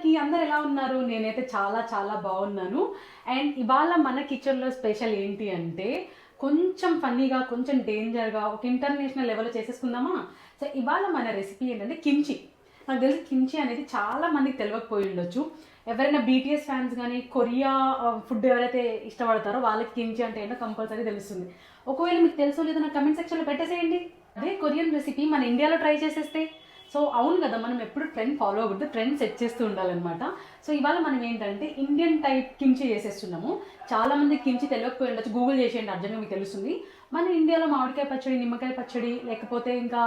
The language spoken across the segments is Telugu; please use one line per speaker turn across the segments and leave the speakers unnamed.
అందరికీ అందరు ఎలా ఉన్నారు? నేనైతే చాలా చాలా బాగున్నాను. అండ్ ఇవాళ మన కిచెన్లో స్పెషల్ ఏంటి అంటే కొంచెం ఫన్నీగా కొంచెం డేంజర్గా ఒక ఇంటర్నేషనల్ లెవెల్లో చేసేసుకుందామా? సో ఇవాళ మన రెసిపీ ఏంటంటే కిమ్చి. నాకు తెలిసి కిమ్చి అనేది చాలా మందికి తెలియకపోయి ఉండొచ్చు. ఎవరైనా బీటీఎస్ ఫ్యాన్స్ కానీ కొరియా ఫుడ్ ఎవరైతే ఇష్టపడతారో వాళ్ళకి కిమ్చి అంటే ఏంటో కంపల్సరీ తెలుస్తుంది. ఒకవేళ మీకు తెలుసో లేదో నా కమెంట్ సెక్షన్లో పెట్టేసేయండి. అదే కొరియన్ రెసిపీ మన ఇండియాలో ట్రై చేసేస్తే. సో అవును కదా మనం ఎప్పుడు ట్రెండ్ ఫాలో అవ్వద్దు ట్రెండ్ సెట్ చేస్తూ ఉండాలన్నమాట. సో ఇవాళ మనం ఏంటంటే ఇండియన్ టైప్ కిమ్చి చేసేస్తున్నాము. చాలా మంది కిమ్చి తెలియకపోయి ఉండొచ్చు గూగుల్ చేసేయండి అర్జెంట్గా మీకు తెలుస్తుంది. మన ఇండియాలో మామిడికాయ పచ్చడి నిమ్మకాయ పచ్చడి లేకపోతే ఇంకా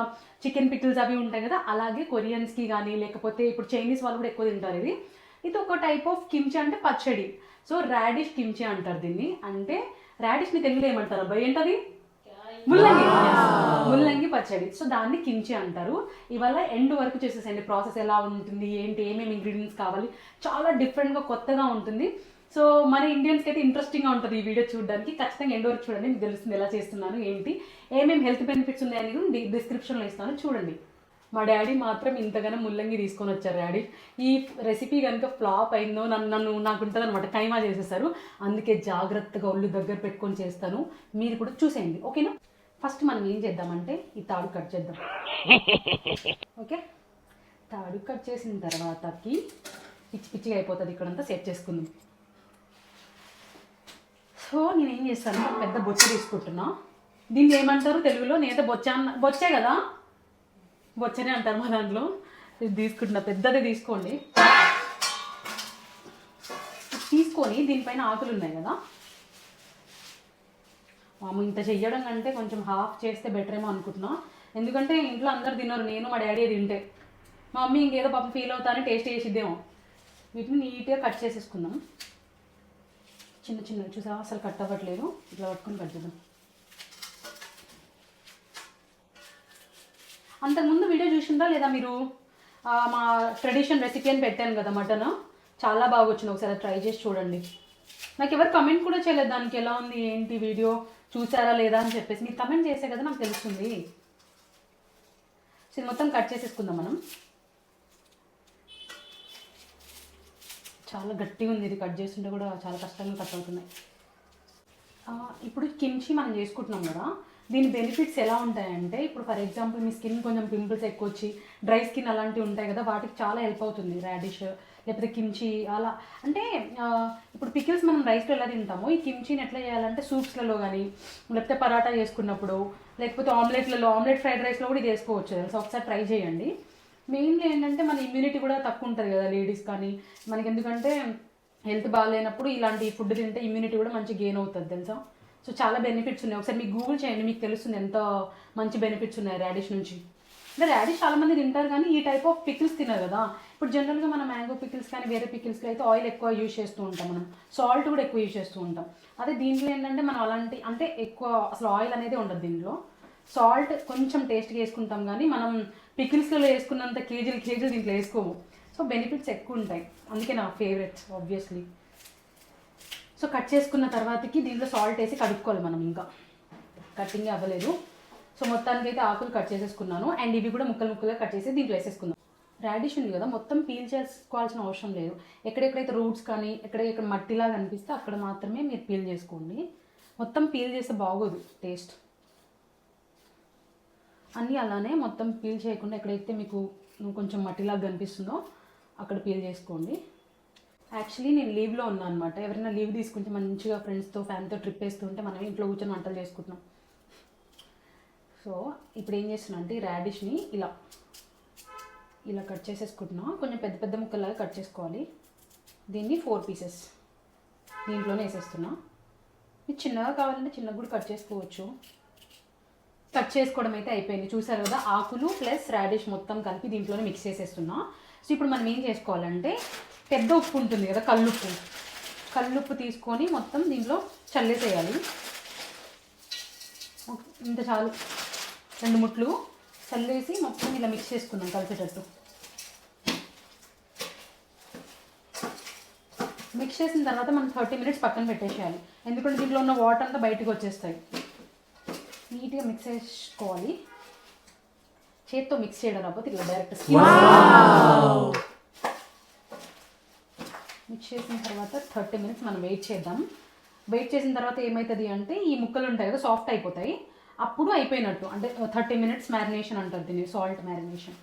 చికెన్ పికిల్స్ అవి ఉంటాయి కదా అలాగే కొరియన్స్కి కానీ లేకపోతే ఇప్పుడు చైనీస్ వాళ్ళు కూడా ఎక్కువ తింటారు ఇది. ఇది ఒక టైప్ ఆఫ్ కిమ్చి అంటే పచ్చడి. సో రాడిష్ కిమ్చి అంటారు దీన్ని. అంటే రాడిష్ని తెలుగులో ఏమంటారు అబ్బాయి ఏంటది? ముల్లంగి. పచ్చడి. సో దాన్ని కించి అంటారు. ఇవాళ ఎండ్ వరకు చేసేసండి ప్రాసెస్ ఎలా ఉంటుంది ఏంటి ఏమేమి ఇంగ్రీడియంట్స్ కావాలి. చాలా డిఫరెంట్గా కొత్తగా ఉంటుంది. సో మన ఇండియన్స్కి అయితే ఇంట్రెస్టింగ్గా ఉంటుంది ఈ వీడియో చూడడానికి. ఖచ్చితంగా ఎండ్ వరకు చూడండి. మీకు తెలుస్తుంది ఎలా చేస్తున్నాను ఏంటి ఏమేమి హెల్త్ బెనిఫిట్స్ ఉన్నాయని కూడా డిస్క్రిప్షన్లో ఇస్తాను. చూడండి. మా డాడీ మాత్రం ఇంతగానో ముల్లంగి తీసుకొని వచ్చారు డాడీ. ఈ రెసిపీ కనుక ఫ్లాప్ అయిందో నన్ను నన్ను నాకు ఉంటుంది అనమాట కైమా చేసేసారు. అందుకే జాగ్రత్తగా ఒళ్ళు దగ్గర పెట్టుకొని చేస్తాను. మీరు కూడా చూసేయండి. ఓకేనా? ఫస్ట్ మనం ఏం చేద్దామంటే ఈ తాడు కట్ చేద్దాం. ఓకే? తాడు కట్ చేసిన తర్వాతకి పిచ్చి పిచ్చిగా అయిపోతుంది ఇక్కడంతా సెట్ చేసుకుందాం. సో నేను ఏం చేస్తాను పెద్ద బొచ్చ తీసుకుంటున్నా. దీన్ని ఏమంటారు తెలుగులో? నేనైతే బొచ్చ అన్న బొచ్చే కదా? బొచ్చనే అంటారు మా దాంట్లో ఇది తీసుకుంటున్నా. పెద్దది తీసుకోండి. తీసుకొని దీనిపైన ఆకులు ఉన్నాయి కదా? మామూలు ఇంత చెయ్యడం కంటే కొంచెం హాఫ్ చేస్తే బెటర్ ఏమో అనుకుంటున్నా. ఎందుకంటే ఇంట్లో అందరు తిన్నారు నేను మా డాడీ తింటే. మా మమ్మీ ఇంకేదో పాపం ఫీల్ అవుతానని టేస్ట్ చేసిద్దేమో. వీటిని నీట్గా కట్ చేసేసుకుందాం. చిన్న చిన్న చూసా అసలు కట్ అవ్వట్లేదు. ఇట్లా పట్టుకొని కట్ చేద్దాం. అంతకుముందు వీడియో చూసిందా లేదా మీరు? మా ట్రెడిషన్ రెసిపీ అని పెట్టాను కదా మటన్ చాలా బాగా వచ్చింది. ఒకసారి ట్రై చేసి చూడండి. నాకు ఎవరు కమెంట్ కూడా చేయలేదు దానికి ఎలా ఉంది ఏంటి వీడియో చూసారా లేదా అని చెప్పేసి మీరు కమెంట్ చేసే కదా నాకు తెలుస్తుంది. సో ఇది మొత్తం కట్ చేసేసుకుందాం మనం. చాలా గట్టిగా ఉంది ఇది కట్ చేస్తుంటే కూడా చాలా కష్టంగా కట్ అవుతున్నాయి. ఇప్పుడు కిమ్చి మనం చేసుకుంటున్నాం కదా. దీని బెనిఫిట్స్ ఎలా ఉంటాయంటే ఇప్పుడు ఫర్ ఎగ్జాంపుల్ మీ స్కిన్ కొంచెం పింపుల్స్ ఎక్కువ వచ్చి డ్రై స్కిన్ అలాంటివి ఉంటాయి కదా వాటికి చాలా హెల్ప్ అవుతుంది. రాడిష్ లేకపోతే కిమ్చి అలా. అంటే ఇప్పుడు పికిల్స్ మనం రైస్లో ఎలా తింటామో ఈ కిమ్చిని ఎట్లా చేయాలంటే సూప్స్లలో కానీ లేకపోతే పరాటా చేసుకున్నప్పుడు లేకపోతే ఆమ్లెట్లలో ఆమ్లెట్ ఫ్రైడ్ రైస్లో కూడా ఇది వేసుకోవచ్చు తెలుసా ఒకసారి ట్రై చేయండి. మెయిన్గా ఏంటంటే మన ఇమ్యూనిటీ కూడా తక్కువ ఉంటుంది కదా లేడీస్ కానీ మనకి ఎందుకంటే హెల్త్ బాగాలేనప్పుడు ఇలాంటి ఫుడ్ తింటే ఇమ్యూనిటీ కూడా మంచి గెయిన్ అవుతుంది తెలుసా? సో చాలా బెనిఫిట్స్ ఉన్నాయి. ఒకసారి మీకు గూగుల్ చేయండి మీకు తెలుస్తుంది ఎంత మంచి బెనిఫిట్స్ ఉన్నాయి రాడిష్ నుంచి. అంటే రాడిష్ చాలామంది తింటారు కానీ ఈ టైప్ ఆఫ్ పికిల్స్ తినరు కదా. ఇప్పుడు జనరల్గా మనం మ్యాంగో పికిల్స్ కానీ వేరే పికిల్స్లో అయితే ఆయిల్ ఎక్కువ యూజ్ చేస్తూ ఉంటాం మనం. సాల్ట్ కూడా ఎక్కువ యూజ్ చేస్తూ ఉంటాం. అదే దీంట్లో ఏంటంటే మనం అలాంటి అంటే ఎక్కువ అసలు ఆయిల్ అనేది ఉండదు దీంట్లో. సాల్ట్ కొంచెం టేస్ట్గా వేసుకుంటాం కానీ మనం పికిల్స్లో వేసుకున్నంత కేజీలు కేజీలు దీంట్లో వేసుకోము. సో బెనిఫిట్స్ ఎక్కువ ఉంటాయి. అందుకే నా ఫేవరెట్ ఆబ్వియస్లీ సో కట్ చేసుకున్న తర్వాతకి దీంట్లో సాల్ట్ వేసి కడుక్కోవాలి మనం ఇంకా. కటింగ్ అవ్వలేదు. సో మొత్తానికి అయితే ఆకులు కట్ చేసేసుకున్నాను. అండ్ ఇవి కూడా ముక్కలు ముక్కలుగా కట్ చేసి దీంట్లో వేసేసుకుందాం. రాడిష్ ఉంది కదా మొత్తం పీల్ చేసుకోవాల్సిన అవసరం లేదు. ఎక్కడెక్కడైతే రూట్స్ కానీ ఎక్కడెక్కడ మట్టిలా కనిపిస్తే అక్కడ మాత్రమే మీరు పీల్ చేసుకోండి. మొత్తం పీల్ చేస్తే బాగోదు టేస్ట్ అన్నీ అలానే మొత్తం పీల్ చేయకుండా ఎక్కడైతే మీకు కొంచెం మట్టిలాగా కనిపిస్తుందో అక్కడ పీల్ చేసుకోండి. యాక్చువల్లీ నేను లీవ్లో ఉన్నాను అనమాట ఎవరైనా లీవ్ తీసుకుంటే మంచిగా ఫ్రెండ్స్తో ఫ్యామిలీతో ట్రిప్ వేస్తూ ఉంటే మనం ఇంట్లో కూర్చొని వంటలు చేసుకుంటున్నాం. సో ఇప్పుడు ఏం చేస్తున్నా అంటే ఈ రాడిష్ని ఇలా ఇలా కట్ చేసేసుకుంటున్నా. కొంచెం పెద్ద పెద్ద ముక్కలాగా కట్ చేసుకోవాలి. దీన్ని ఫోర్ పీసెస్ దీంట్లోనే వేసేస్తున్నా. మీరు చిన్నగా కావాలంటే చిన్నగా కూడా కట్ చేసుకోవచ్చు. కట్ చేసుకోవడం అయితే అయిపోయింది. చూసారు కదా ఆకులు ప్లస్ రాడిష్ మొత్తం కలిపి దీంట్లోనే మిక్స్ చేసేస్తున్నా. సో ఇప్పుడు మనం ఏం చేసుకోవాలంటే పెద్ద ఉప్పు ఉంటుంది కదా కల్లుప్పు. కల్లుప్పు తీసుకొని మొత్తం దీంట్లో చల్లేసేయాలి. ఇంత చాలు. రెండు ముట్లు. చల్లేసి మొత్తం ఇలా మిక్స్ చేసుకుందాం కలిసేటట్టు. మిక్స్ చేసిన తర్వాత మనం థర్టీ మినిట్స్ పక్కన పెట్టేసేయాలి. ఎందుకంటే దీంట్లో ఉన్న వాటర్ అంతా బయటకు వచ్చేస్తాయి. నీట్గా మిక్స్ చేసుకోవాలి. చేత్తో మిక్స్ చేయడం రాకపోతే ఇట్లా డైరెక్ట్ మిక్స్ చేసిన తర్వాత థర్టీ మినిట్స్ మనం వెయిట్ చేద్దాం. వెయిట్ చేసిన తర్వాత ఏమవుతుంది అంటే ఈ ముక్కలు ఉంటాయి కదా సాఫ్ట్ అయిపోతాయి. అప్పుడు అయిపోయినట్టు అంటే థర్టీ మినిట్స్ మ్యారినేషన్ అంటారు దీన్ని సాల్ట్ మ్యారినేషన్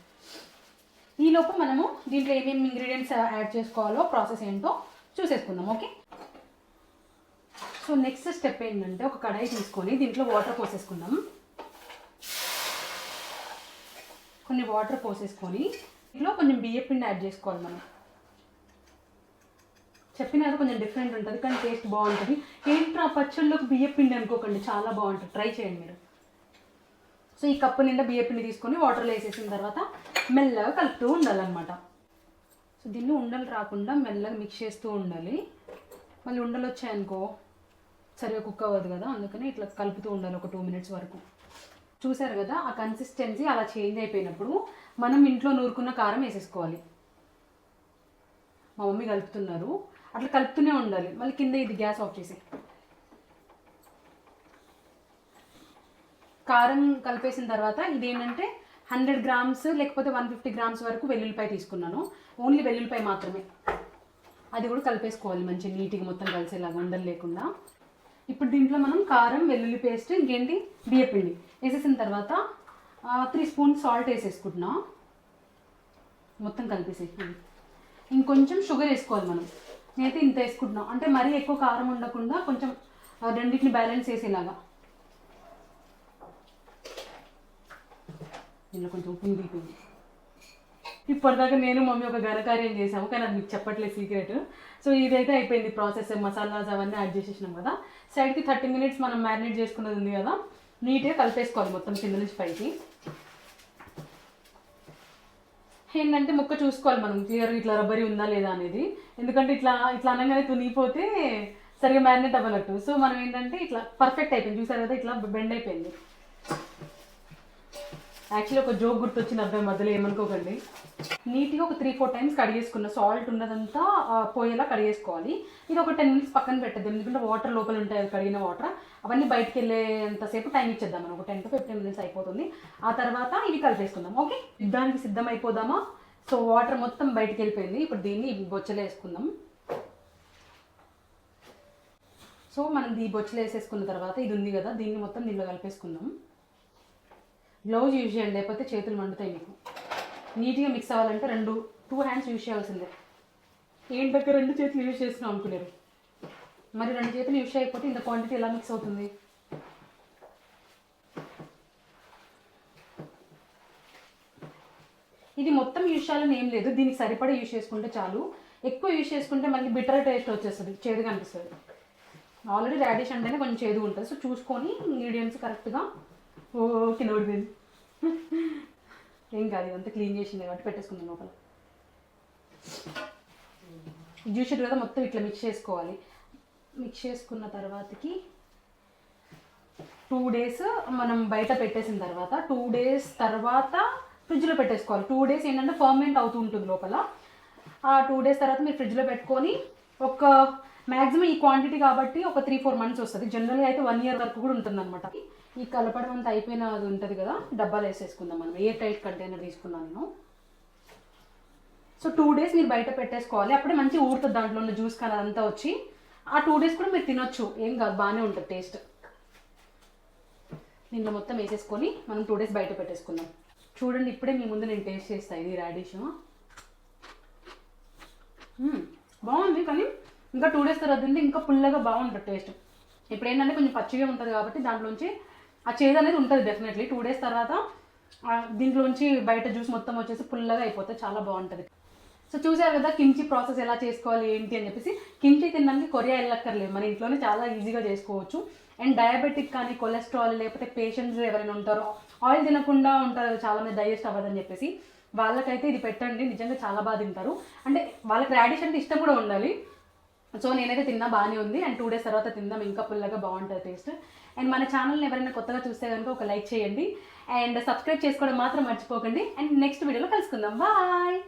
ఈ మనము దీంట్లో ఏమేమి ఇంగ్రీడియంట్స్ యాడ్ uh, చేసుకోవాలో ప్రాసెస్ ఏంటో చూసేసుకుందాం ఓకే సో నెక్స్ట్ స్టెప్ ఏంటంటే ఒక కడాయి తీసుకొని దీంట్లో వాటర్ పోసేసుకుందాం. కొన్ని వాటర్ పోసేసుకొని ఇంట్లో కొంచెం బియ్య పిండి యాడ్ చేసుకోవాలి మనం. చెప్పినది కొంచెం డిఫరెంట్ ఉంటుంది కానీ టేస్ట్ బాగుంటుంది. ఏంట్రా పచ్చళ్ళలోకి బియ్యపిండి అనుకోకండి చాలా బాగుంటుంది. ట్రై చేయండి మీరు. సో ఈ కప్పు నిండా బియ్యపిండి తీసుకొని వాటర్లో వేసేసిన తర్వాత మెల్లగా కలుపుతూ ఉండాలన్నమాట. సో దీన్ని ఉండలు రాకుండా మెల్లగా మిక్స్ చేస్తూ ఉండాలి. మళ్ళీ ఉండలు వచ్చాయనుకో సరిగా కుక్ అవ్వదు కదా అందుకని ఇట్లా కలుపుతూ ఉండాలి ఒక టూ మినిట్స్ వరకు. చూసారు కదా ఆ కన్సిస్టెన్సీ అలా చేంజ్ అయిపోయినప్పుడు మనం ఇంట్లో నూరుకున్న కారం వేసేసుకోవాలి. మా మమ్మీ కలుపుతున్నారు. అట్లా కలుపుతూనే ఉండాలి. మళ్ళీ కింద ఇది గ్యాస్ ఆఫ్ చేసి కారం కలిపేసిన తర్వాత ఇదేంటంటే హండ్రెడ్ గ్రామ్స్ లేకపోతే వన్ ఫిఫ్టీ గ్రామ్స్ వరకు వెల్లుల్లిపాయ తీసుకున్నాను. ఓన్లీ వెల్లుల్లిపాయ మాత్రమే. అది కూడా కలిపేసుకోవాలి మంచి నీట్గా మొత్తం కలిసేలాగా వండలు లేకుండా. ఇప్పుడు దీంట్లో మనం కారం వెల్లుల్లి పేస్ట్ ఇంకేంటి? బియ్యపిండి వేసేసిన తర్వాత త్రీ స్పూన్స్ సాల్ట్ వేసేసుకుంటున్నాం. మొత్తం కలిపేసి ఇంకొంచెం షుగర్ వేసుకోవాలి మనం. నేనైతే ఇంత వేసుకుంటున్నాం. అంటే మరీ ఎక్కువ కారం ఉండకుండా కొంచెం రెండింటిని బ్యాలెన్స్ చేసేలాగా. దీనిలో కొంచెం ఉప్పు దిగుతుంది ఇప్పటిదాకా నేను మమ్మీ ఒక ఘనకార్యం చేసాము కానీ అది మీకు చెప్పట్లేదు సీక్రెట్. సో ఇదైతే అయిపోయింది ప్రాసెస్ మసాలాస్ అవన్నీ యాడ్ చేసేసినాం కదా. సైడ్కి థర్టీ మినిట్స్ మనం మ్యారినేట్ చేసుకున్నది ఉంది కదా. నీట్గా కలిపేసుకోవాలి మొత్తం కింద నుంచి పైకి. ఏంటంటే ముక్క చూసుకోవాలి మనం. క్లియర్ ఇట్లా రబ్బరీ ఉందా లేదా అనేది. ఎందుకంటే ఇట్లా ఇట్లా అనగానే తునిగిపోతే సరిగా మ్యారినేట్ అవ్వనట్టు. సో మనం ఏంటంటే ఇట్లా పర్ఫెక్ట్ అయిపోయింది. చూసారు కదా ఇట్లా బెండ్ అయిపోయింది. యాక్చువల్లీ ఒక జోక్ గుర్తొచ్చిన అబ్బాయి మధ్యలో ఏమనుకోకండి. నీట్గా ఒక త్రీ ఫోర్ టైమ్స్ కడిగేసుకున్న సాల్ట్ ఉన్నదంతా పోయేలా కడిగేసుకోవాలి ఇది ఒక టెన్ మినిట్స్ పక్కన పెట్టద్దు ఎందుకంటే వాటర్ లోపల ఉంటాయి కడిగిన వాటర్ అవన్నీ బయటికి వెళ్ళేంతసేపు టైం ఇచ్చేద్దాం మనం ఒక టెన్ టు ఫిఫ్టీన్ మినిట్స్ అయిపోతుంది. ఆ తర్వాత ఇవి కలిపేసుకుందాం ఓకే యుద్ధానికి సిద్ధం అయిపోదామా సో వాటర్ మొత్తం బయటికి వెళ్ళిపోయింది. ఇప్పుడు దీన్ని బొచ్చలో వేసుకుందాం. సో మనం ఈ బొచ్చలో వేసేసుకున్న తర్వాత ఇది ఉంది కదా దీన్ని మొత్తం దీనిలో కలిపేసుకుందాం. గ్లౌజ్ యూజ్ చేయండి లేకపోతే చేతులు మండుతాయి మీకు. నీట్గా మిక్స్ అవ్వాలంటే రెండు టూ హ్యాండ్స్ యూజ్ చేయాల్సిందే. ఏంటక్క రెండు చేతులు యూజ్ చేస్తున్నాం అనుకున్నారు మరి రెండు చేతులు యూజ్ చేయకపోతే ఇంత క్వాంటిటీ ఎలా మిక్స్ అవుతుంది? ఇది మొత్తం యూజ్ చేయాలని ఏం లేదు దీనికి సరిపడా యూజ్ చేసుకుంటే చాలు. ఎక్కువ యూజ్ చేసుకుంటే మళ్ళీ బిటర్ టేస్ట్ వచ్చేస్తుంది చేదుగా అనిపిస్తుంది. ఆల్రెడీ రాడిష్ అంటేనే కొంచెం చేదుగా ఉంటుంది సో చూసుకొని ఇంగ్రీడియంట్స్ కరెక్ట్గా ఓకే నోడిపోయింది ఏం కాదు ఇదంతా క్లీన్ చేసింది కాబట్టి పెట్టేసుకుందాం లోపల. జ్యూస్ కదా మొత్తం ఇట్లా మిక్స్ చేసుకోవాలి. మిక్స్ చేసుకున్న తర్వాతకి టూ డేస్ మనం బయట పెట్టేసిన తర్వాత టూ డేస్ తర్వాత ఫ్రిడ్జ్లో పెట్టేసుకోవాలి. టూ డేస్ ఏంటంటే ఫర్మెంట్ అవుతూ ఉంటుంది లోపల. ఆ టూ డేస్ తర్వాత మీరు ఫ్రిడ్జ్లో పెట్టుకొని ఒక మ్యాక్సిమం ఈ క్వాంటిటీ కాబట్టి ఒక త్రీ ఫోర్ మంత్స్ వస్తుంది. జనరల్గా అయితే వన్ ఇయర్ వరకు కూడా ఉంటుంది అనమాట ఈ కలపడం అంతా అయిపోయిన అది ఉంటుంది కదా. డబ్బాలు వేసేసుకుందాం మనం. ఏ టైట్ కంటైనర్ తీసుకున్నాను నేను. సో టూ డేస్ మీరు బయట పెట్టేసుకోవాలి. అప్పుడే మంచి ఊరుతుంది దాంట్లో ఉన్న జ్యూస్ కానీ అదంతా వచ్చి. ఆ టూ డేస్ కూడా మీరు తినొచ్చు. ఏం కాదు బాగానే ఉంటుంది టేస్ట్ దీంట్లో మొత్తం వేసేసుకొని మనం టూ డేస్ బయట పెట్టేసుకుందాం. చూడండి ఇప్పుడే మీ ముందు నేను టేస్ట్ చేస్తాను ఇది రాడిష్ hmm, బాగుంది కానీ ఇంకా టూ డేస్ తర్వాత తింటే ఇంకా పుల్లగా బాగుంటుంది టేస్ట్ ఇప్పుడు ఏంటంటే కొంచెం పచ్చిగా ఉంటుంది కాబట్టి దాంట్లోంచి ఆ చేదు అనేది ఉంటుంది డెఫినెట్లీ టూ డేస్ తర్వాత దీంట్లోంచి బయట జ్యూస్ మొత్తం వచ్చేసి పుల్లగా అయిపోతే చాలా బాగుంటుంది. సో చూసారు కదా కిమ్చి ప్రాసెస్ ఎలా చేసుకోవాలి ఏంటి అని చెప్పేసి? కిమ్చి తినడానికి కొరియా వెళ్ళక్కర్లేదు. మన ఇంట్లోనే చాలా ఈజీగా చేసుకోవచ్చు. అండ్ డయాబెటిక్ కానీ కొలెస్ట్రాల్ లేకపోతే పేషెంట్స్ ఎవరైనా ఉంటారో ఆయిల్ తినకుండా ఉంటారు చాలామంది డైజెస్ట్ అవ్వదని చెప్పేసి వాళ్ళకైతే ఇది పెట్టండి. నిజంగా చాలా బాగా తింటారు. అంటే వాళ్ళకి రాడిష్ అంటే ఇష్టం కూడా ఉండాలి. సో నేనైతే తిన్నా బాగానే ఉంది. అండ్ టూ డేస్ తర్వాత తిందాం. ఇంకా పుల్లగా బాగుంటుంది టేస్ట్ అండ్ మన ఛానల్ని ఎవరైనా కొత్తగా చూస్తే కనుక ఒక లైక్ చేయండి. అండ్ సబ్స్క్రైబ్ చేసుకోవడం మాత్రం మర్చిపోకండి. అండ్ నెక్స్ట్ వీడియోలో కలుసుకుందాం. బాయ్